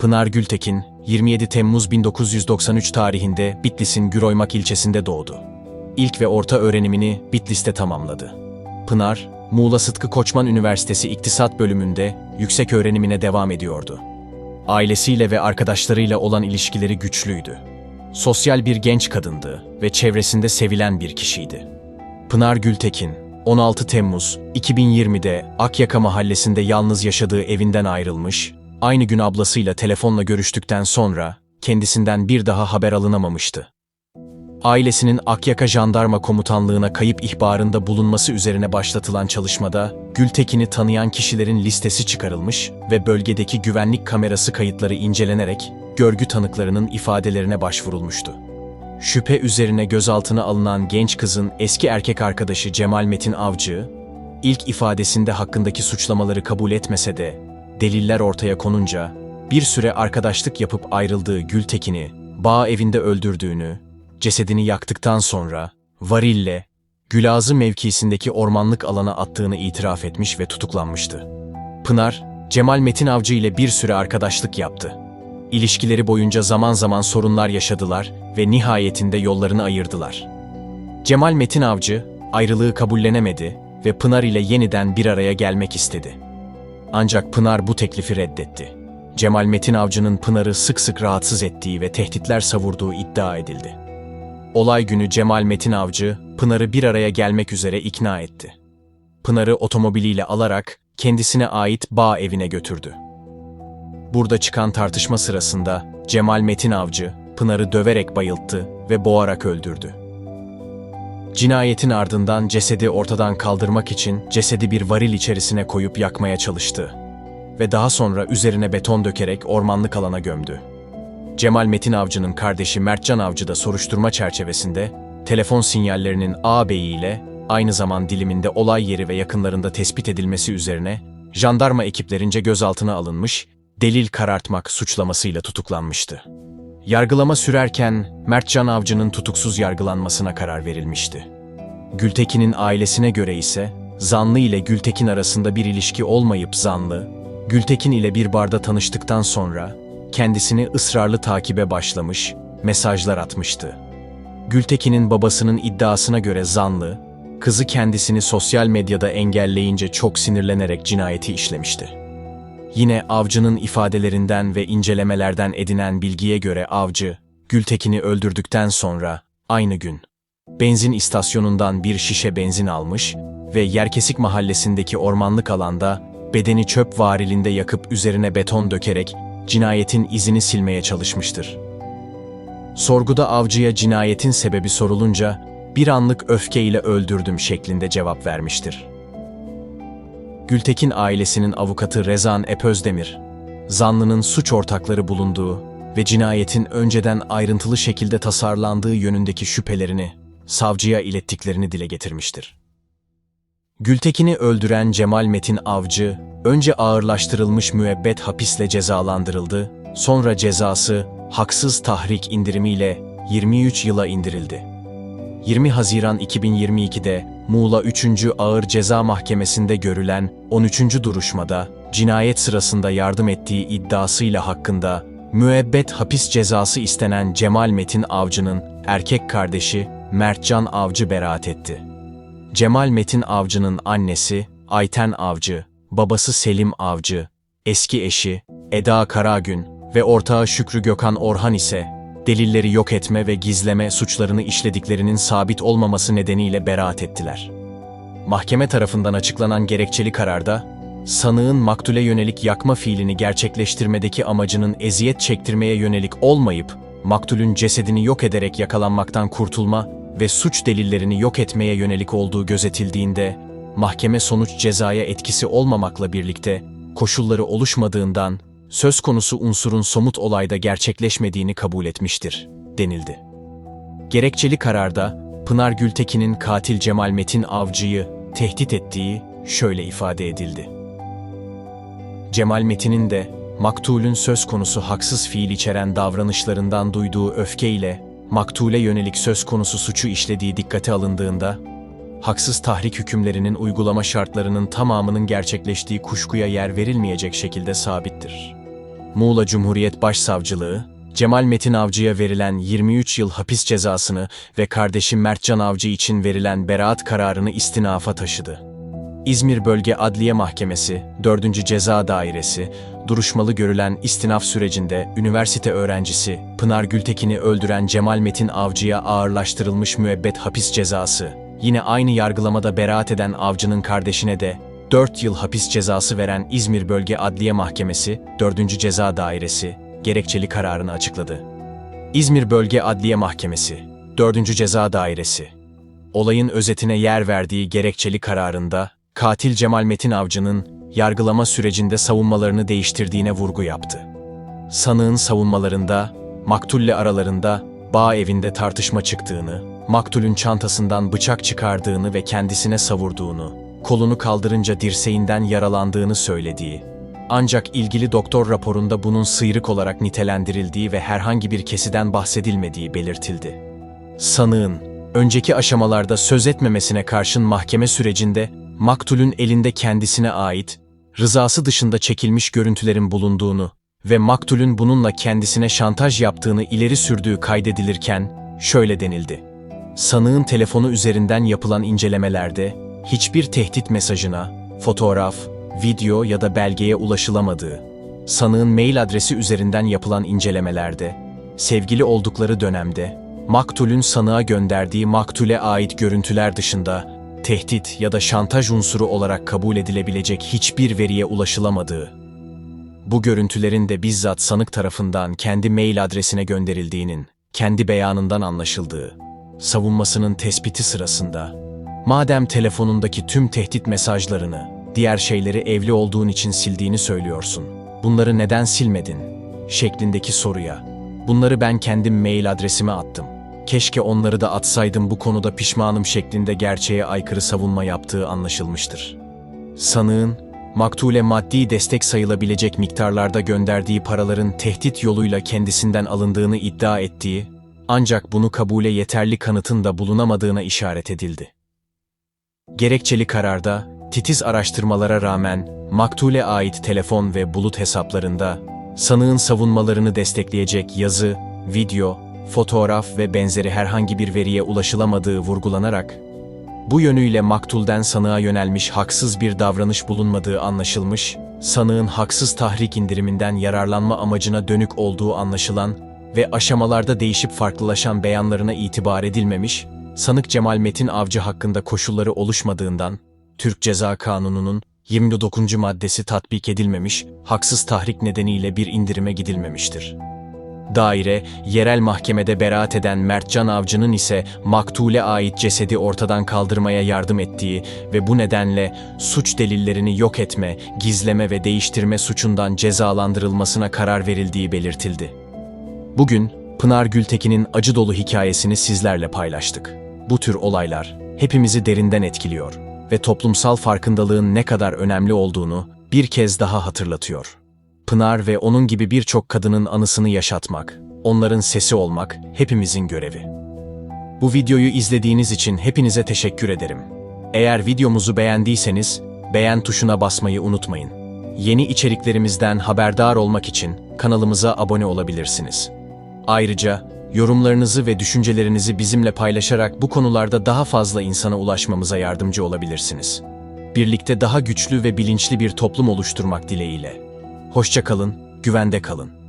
Pınar Gültekin, 27 Temmuz 1993 tarihinde Bitlis'in Güroymak ilçesinde doğdu. İlk ve orta öğrenimini Bitlis'te tamamladı. Pınar, Muğla Sıtkı Koçman Üniversitesi İktisat bölümünde yüksek öğrenimine devam ediyordu. Ailesiyle ve arkadaşlarıyla olan ilişkileri güçlüydü. Sosyal bir genç kadındı ve çevresinde sevilen bir kişiydi. Pınar Gültekin, 16 Temmuz 2020'de Akyaka mahallesinde yalnız yaşadığı evinden ayrılmış, aynı gün ablasıyla telefonla görüştükten sonra kendisinden bir daha haber alınamamıştı. Ailesinin Akyaka Jandarma Komutanlığı'na kayıp ihbarında bulunması üzerine başlatılan çalışmada Gültekin'i tanıyan kişilerin listesi çıkarılmış ve bölgedeki güvenlik kamerası kayıtları incelenerek görgü tanıklarının ifadelerine başvurulmuştu. Şüphe üzerine gözaltına alınan genç kızın eski erkek arkadaşı Cemal Metin Avcı, ilk ifadesinde hakkındaki suçlamaları kabul etmese de deliller ortaya konunca bir süre arkadaşlık yapıp ayrıldığı Gültekin'i bağ evinde öldürdüğünü, cesedini yaktıktan sonra varille Gülazı mevkisindeki ormanlık alana attığını itiraf etmiş ve tutuklanmıştı. Pınar, Cemal Metin Avcı ile bir süre arkadaşlık yaptı. İlişkileri boyunca zaman zaman sorunlar yaşadılar ve nihayetinde yollarını ayırdılar. Cemal Metin Avcı ayrılığı kabullenemedi ve Pınar ile yeniden bir araya gelmek istedi. Ancak Pınar bu teklifi reddetti. Cemal Metin Avcı'nın Pınar'ı sık sık rahatsız ettiği ve tehditler savurduğu iddia edildi. Olay günü Cemal Metin Avcı, Pınar'ı bir araya gelmek üzere ikna etti. Pınar'ı otomobiliyle alarak kendisine ait bağ evine götürdü. Burada çıkan tartışma sırasında Cemal Metin Avcı, Pınar'ı döverek bayılttı ve boğarak öldürdü. Cinayetin ardından cesedi ortadan kaldırmak için cesedi bir varil içerisine koyup yakmaya çalıştı ve daha sonra üzerine beton dökerek ormanlık alana gömdü. Cemal Metin Avcı'nın kardeşi Mertcan Avcı da soruşturma çerçevesinde telefon sinyallerinin ağabeyi ile aynı zaman diliminde olay yeri ve yakınlarında tespit edilmesi üzerine jandarma ekiplerince gözaltına alınmış, delil karartmak suçlamasıyla tutuklanmıştı. Yargılama sürerken Mertcan Avcı'nın tutuksuz yargılanmasına karar verilmişti. Gültekin'in ailesine göre ise zanlı ile Gültekin arasında bir ilişki olmayıp zanlı, Gültekin ile bir barda tanıştıktan sonra kendisini ısrarlı takibe başlamış, mesajlar atmıştı. Gültekin'in babasının iddiasına göre zanlı, kızı kendisini sosyal medyada engelleyince çok sinirlenerek cinayeti işlemişti. Yine avcının ifadelerinden ve incelemelerden edinen bilgiye göre avcı, Gültekin'i öldürdükten sonra aynı gün benzin istasyonundan bir şişe benzin almış ve Yerkesik mahallesindeki ormanlık alanda bedeni çöp varilinde yakıp üzerine beton dökerek cinayetin izini silmeye çalışmıştır. Sorguda avcıya cinayetin sebebi sorulunca bir anlık öfkeyle öldürdüm şeklinde cevap vermiştir. Gültekin ailesinin avukatı Rezan Epözdemir, zanlının suç ortakları bulunduğu ve cinayetin önceden ayrıntılı şekilde tasarlandığı yönündeki şüphelerini savcıya ilettiklerini dile getirmiştir. Gültekin'i öldüren Cemal Metin Avcı, önce ağırlaştırılmış müebbet hapisle cezalandırıldı, sonra cezası haksız tahrik indirimiyle 23 yıla indirildi. 20 Haziran 2022'de Muğla 3. Ağır Ceza Mahkemesi'nde görülen 13. duruşmada cinayet sırasında yardım ettiği iddiasıyla hakkında müebbet hapis cezası istenen Cemal Metin Avcı'nın erkek kardeşi Mertcan Avcı beraat etti. Cemal Metin Avcı'nın annesi Ayten Avcı, babası Selim Avcı, eski eşi Eda Karagün ve ortağı Şükrü Gökhan Orhan ise delilleri yok etme ve gizleme suçlarını işlediklerinin sabit olmaması nedeniyle beraat ettiler. Mahkeme tarafından açıklanan gerekçeli kararda, sanığın maktule yönelik yakma fiilini gerçekleştirmedeki amacının eziyet çektirmeye yönelik olmayıp, maktulün cesedini yok ederek yakalanmaktan kurtulma ve suç delillerini yok etmeye yönelik olduğu gözetildiğinde, mahkeme sonuç cezaya etkisi olmamakla birlikte koşulları oluşmadığından söz konusu unsurun somut olayda gerçekleşmediğini kabul etmiştir, denildi. Gerekçeli kararda Pınar Gültekin'in katil Cemal Metin Avcı'yı tehdit ettiği şöyle ifade edildi. Cemal Metin'in de maktulün söz konusu haksız fiil içeren davranışlarından duyduğu öfkeyle maktule yönelik söz konusu suçu işlediği dikkate alındığında, haksız tahrik hükümlerinin uygulama şartlarının tamamının gerçekleştiği kuşkuya yer verilmeyecek şekilde sabittir. Muğla Cumhuriyet Başsavcılığı, Cemal Metin Avcı'ya verilen 23 yıl hapis cezasını ve kardeşi Mertcan Avcı için verilen beraat kararını istinafa taşıdı. İzmir Bölge Adliye Mahkemesi, 4. Ceza Dairesi, duruşmalı görülen istinaf sürecinde üniversite öğrencisi Pınar Gültekin'i öldüren Cemal Metin Avcı'ya ağırlaştırılmış müebbet hapis cezası, yine aynı yargılamada beraat eden avcının kardeşine de 4 yıl hapis cezası veren İzmir Bölge Adliye Mahkemesi, 4. Ceza Dairesi, gerekçeli kararını açıkladı. İzmir Bölge Adliye Mahkemesi, 4. Ceza Dairesi, olayın özetine yer verdiği gerekçeli kararında, katil Cemal Metin Avcı'nın yargılama sürecinde savunmalarını değiştirdiğine vurgu yaptı. Sanığın savunmalarında, maktulle aralarında bağ evinde tartışma çıktığını, maktulün çantasından bıçak çıkardığını ve kendisine savurduğunu, kolunu kaldırınca dirseğinden yaralandığını söylediği, ancak ilgili doktor raporunda bunun sıyrık olarak nitelendirildiği ve herhangi bir kesiden bahsedilmediği belirtildi. Sanığın, önceki aşamalarda söz etmemesine karşın mahkeme sürecinde maktulün elinde kendisine ait, rızası dışında çekilmiş görüntülerin bulunduğunu ve maktulün bununla kendisine şantaj yaptığını ileri sürdüğü kaydedilirken şöyle denildi. Sanığın telefonu üzerinden yapılan incelemelerde hiçbir tehdit mesajına, fotoğraf, video ya da belgeye ulaşılamadığı, sanığın mail adresi üzerinden yapılan incelemelerde, sevgili oldukları dönemde, maktulün sanığa gönderdiği maktule ait görüntüler dışında tehdit ya da şantaj unsuru olarak kabul edilebilecek hiçbir veriye ulaşılamadığı, bu görüntülerin de bizzat sanık tarafından kendi mail adresine gönderildiğinin, kendi beyanından anlaşıldığı, savunmasının tespiti sırasında, madem telefonundaki tüm tehdit mesajlarını, diğer şeyleri evli olduğun için sildiğini söylüyorsun, bunları neden silmedin? şeklindeki soruya, bunları ben kendim mail adresime attım. Keşke onları da atsaydım bu konuda pişmanım şeklinde gerçeğe aykırı savunma yaptığı anlaşılmıştır. Sanığın, maktule maddi destek sayılabilecek miktarlarda gönderdiği paraların tehdit yoluyla kendisinden alındığını iddia ettiği, ancak bunu kabule yeterli kanıtın da bulunamadığına işaret edildi. Gerekçeli kararda, titiz araştırmalara rağmen maktule ait telefon ve bulut hesaplarında sanığın savunmalarını destekleyecek yazı, video, fotoğraf ve benzeri herhangi bir veriye ulaşılamadığı vurgulanarak, bu yönüyle maktulden sanığa yönelmiş haksız bir davranış bulunmadığı anlaşılmış, sanığın haksız tahrik indiriminden yararlanma amacına dönük olduğu anlaşılan ve aşamalarda değişip farklılaşan beyanlarına itibar edilmemiş, sanık Cemal Metin Avcı hakkında koşulları oluşmadığından, Türk Ceza Kanunu'nun 29. maddesi tatbik edilmemiş, haksız tahrik nedeniyle bir indirime gidilmemiştir. Daire, yerel mahkemede beraat eden Mertcan Avcı'nın ise maktule ait cesedi ortadan kaldırmaya yardım ettiği ve bu nedenle suç delillerini yok etme, gizleme ve değiştirme suçundan cezalandırılmasına karar verildiği belirtildi. Bugün Pınar Gültekin'in acı dolu hikayesini sizlerle paylaştık. Bu tür olaylar hepimizi derinden etkiliyor ve toplumsal farkındalığın ne kadar önemli olduğunu bir kez daha hatırlatıyor. Pınar ve onun gibi birçok kadının anısını yaşatmak, onların sesi olmak hepimizin görevi. Bu videoyu izlediğiniz için hepinize teşekkür ederim. Eğer videomuzu beğendiyseniz beğen tuşuna basmayı unutmayın. Yeni içeriklerimizden haberdar olmak için kanalımıza abone olabilirsiniz. Ayrıca yorumlarınızı ve düşüncelerinizi bizimle paylaşarak bu konularda daha fazla insana ulaşmamıza yardımcı olabilirsiniz. Birlikte daha güçlü ve bilinçli bir toplum oluşturmak dileğiyle. Hoşça kalın, güvende kalın.